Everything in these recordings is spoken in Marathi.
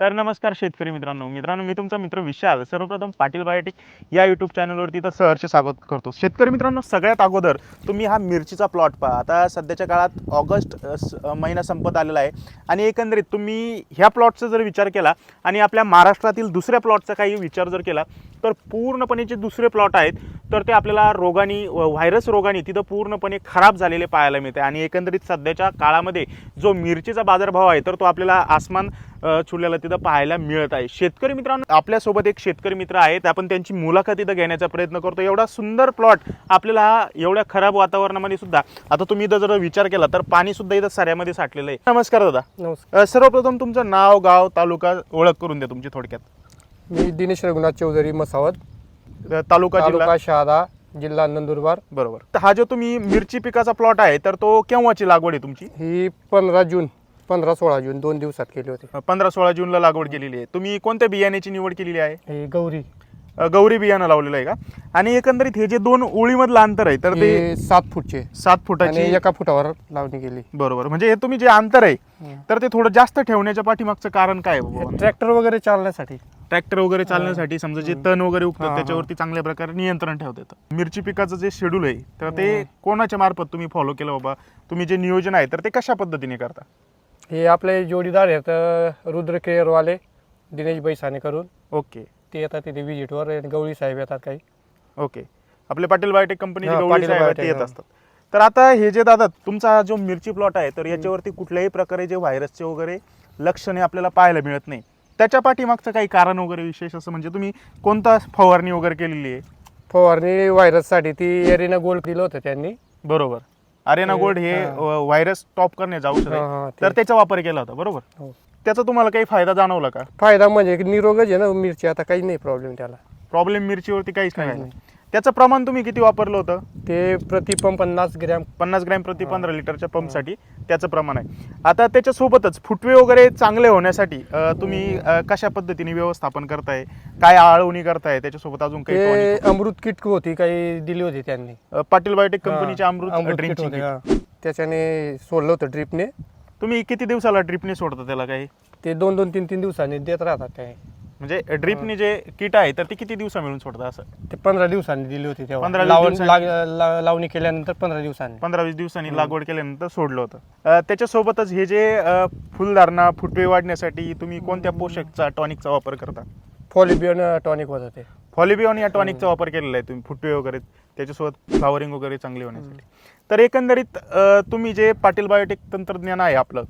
तर नमस्कार शेतकरी मित्रांनो. मित्रांनो मी तुमचा मित्र विशाल. सर्वप्रथम पाटील बायोटिक या यूट्यूब चॅनलवरती तर सहर्ष स्वागत करतो. शेतकरी मित्रांनो सगळ्यात अगोदर तुम्ही हा मिरचीचा प्लॉट पहा. आता सध्याच्या काळात ऑगस्ट स- महिना संपत आलेला आहे आणि एकंदरीत तुम्ही ह्या प्लॉटचा जर विचार केला आणि आपल्या महाराष्ट्रातील दुसऱ्या प्लॉटचा काही विचार जर केला तर पूर्णपणे जे दुसरे प्लॉट आहेत तर ते आपल्याला रोगाने व्हायरस रोगाने तिथं पूर्णपणे खराब झालेले पाहायला मिळते आणि एकंदरीत सध्याच्या काळामध्ये जो मिरचीचा बाजारभाव आहे तर तो आपल्याला आसमान अ, छुलेला तिथं पाहायला मिळत आहे. शेतकरी मित्रांनो आपल्यासोबत एक शेतकरी मित्र आहेत. आपण त्यांची मुलाखत इथं घेण्याचा प्रयत्न करतो. एवढा सुंदर प्लॉट आपल्याला एवढ्या खराब वातावरणामध्ये सुद्धा आता तुम्ही इथं जर विचार केला तर पाणी सुद्धा इथं साऱ्यामध्ये साठलेलं आहे. नमस्कार दादा. नमस्कार. सर्वप्रथम तुमचं नाव गाव तालुका ओळख करून द्या तुमची थोडक्यात. मी दिनेश रघुनाथ चौधरी मसावत. तालुका जिल्हा तालुका शहादा जिल्हा नंदुरबार. बरोबर. तर हा जो तुम्ही मिरची पिकाचा प्लॉट आहे तर तो केव्हाची लागवड आहे तुमची? ही पंधरा जून पंधरा सोळा जून दोन दिवसात केली होती. पंधरा सोळा जूनला लागवड केलेली आहे. तुम्ही कोणत्या बियाण्याची निवड केलेली आहे? ही गौरी. अ, गौरी बियाणं लावलेलं आहे का? आणि एकंदरीत हे जे दोन ओळीमधलं अंतर आहे तर ते हे सात फूटचे. सात आणि फुटाची एका फुटावर लावणी केली. बरोबर. म्हणजे हे तुम्ही जे अंतर आहे तर ते थोडं जास्त ठेवण्याच्या पाठीमागचं कारण काय आहे बाबा? ट्रॅक्टर वगैरे चालण्यासाठी. ट्रॅक्टर वगैरे चालण्यासाठी समजा जे तण वगैरे उगतात. त्याच्यावरती चांगल्या प्रकारे नियंत्रण ठेवता येतं मिरची पिकाचं जे शेड्यूल आहे तर ते. कोणाच्या मार्फत तुम्ही फॉलो केलं बाबा? तुम्ही जे नियोजन आहे तर ते कशा पद्धतीने करता? हे आपले जोडीदार आहेत रुद्र केअरवाले दिनेश बैसाने करून ओके. ते येतात तिथे विजिटवर आणि गवळी साहेब येतात काही. ओके. आपले पाटील बायोटेक कंपनी ते बायोटेक, येत. असतात. तर आता हे जे दादा तुमचा जो मिरची प्लॉट आहे तर याच्यावरती कुठल्याही प्रकारे जे व्हायरसचे वगैरे लक्षणे आपल्याला पाहायला मिळत नाही. त्याच्या पाठीमागचं काही कारण वगैरे विशेष असं म्हणजे तुम्ही कोणता फवारणी वगैरे केलेली आहे फवारणी व्हायरससाठी ती एरिना गोल्ड दिलं होतं त्यांनी बरोबर अरेना गोल्ड हे. व्हायरस स्टॉप करण्याचं औषध हा, आहे ते. तर त्याचा वापर केला होता बरोबर हो. त्याचा तुम्हाला काही फायदा जाणवला का फायदा म्हणजे निरोगच आहे ना मिरची आता काही नाही प्रॉब्लेम त्याला प्रॉब्लेम मिरचीवरती काहीच नाही. त्याचं प्रमाण तुम्ही किती वापरलं होतं? ते प्रतिपंप पन्नास ग्रॅम. पन्नास ग्रॅम प्रति. पंधरा लिटरच्या पंपसाठी त्याचं प्रमाण आहे. आता त्याच्यासोबतच फुटवे वगैरे चांगले होण्यासाठी अं, तुम्ही अं, कशा पद्धतीने व्यवस्थापन करताय? काय आळवणी करताय? त्याच्यासोबत अजून काही ते? अमृत किट होती काही दिली होती त्यांनी. अं, पाटील बायोटेक हा, कंपनीचे अमृत kit ड्रिंचिंग होते, हा. त्याच्याने सोडलं होतं ड्रिपने तुम्ही किती दिवसाला ड्रिपने सोडता त्याला काही? ते दोन दोन तीन तीन दिवसांनी देत राहतात ते. म्हणजे ड्रिपने जे किट आहे तर ते किती दिवसा मिळून सोडता असं? ते पंधरा दिवसांनी दिली होती तेव्हा. 15 लावून दिवसांनी? लाग- ला- लावणी केल्यानंतर पंधरा दिवसांनी. पंधरा वीस दिवसांनी. लागवड केल्यानंतर सोडलं होतं. अं, त्याच्यासोबतच हे जे अं, फुलधारणा फुटवे वाढण्यासाठी तुम्ही कोणत्या पोषकचा टॉनिकचा वापर करता? फॉलिबियन टॉनिक होतं ते. फॉलिबिऑन या टॉनिकचा वापर केलेला आहे तुम्ही फुटवे वगैरे त्याच्यासोबत फ्लावरिंग वगैरे चांगली होण्यासाठी. तर एकंदरीत अं, तुम्ही जे पाटील बायोटेक तंत्रज्ञान आहे आपलं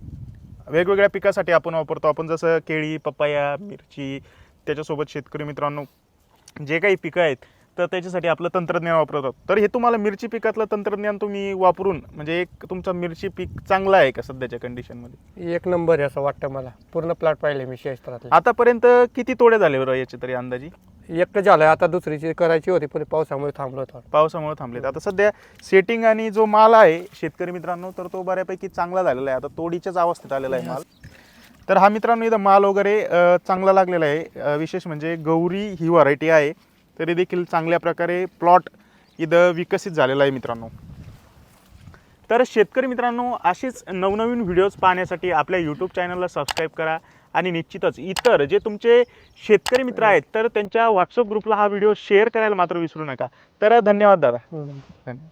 वेगवेगळ्या पिकासाठी आपण वापरतो. आपण जसं केळी पपया मिरची त्याच्यासोबत शेतकरी मित्रांनो जे काही पिकं आहेत तर त्याच्यासाठी आपलं तंत्रज्ञान वापरतात तर हे तुम्हाला मिरची पिकातलं तंत्रज्ञान तुम्ही वापरून म्हणजे एक तुमचा मिरची पीक चांगला आहे का सध्याच्या कंडिशनमध्ये एक नंबर आहे असं वाटतं मला. पूर्ण प्लॉट पाहिले मी क्षेत्रातले आतापर्यंत किती तोडे झाले बरं याचे तरी अंदाजी? एकटं झालंय आता दुसरीची करायची होती पण पावसामुळे थांबलो होतो. पावसामुळे थांबलेत आता सध्या सेटिंग आणि जो माल आहे शेतकरी मित्रांनो तर तो बऱ्यापैकी चांगला झालेला आहे. आता तोडीच्याच अवस्थेत आलेला आहे माल. तर हा मित्रांनो इथं माल वगैरे चांगला लागलेला आहे. विशेष म्हणजे गौरी ही व्हरायटी आहे. तरी देखील चांगल्या प्रकारे प्लॉट इथं विकसित झालेला आहे मित्रांनो. तर शेतकरी मित्रांनो असेच नवनवीन व्हिडिओज पाहण्यासाठी आपल्या यूट्यूब चॅनलला सबस्क्राईब करा आणि निश्चितच इतर जे तुमचे शेतकरी मित्र आहेत तर त्यांच्या व्हॉट्सअप ग्रुपला हा व्हिडिओ शेअर करायला मात्र विसरू नका. तर धन्यवाद दादा. हम्म. धन्यवाद.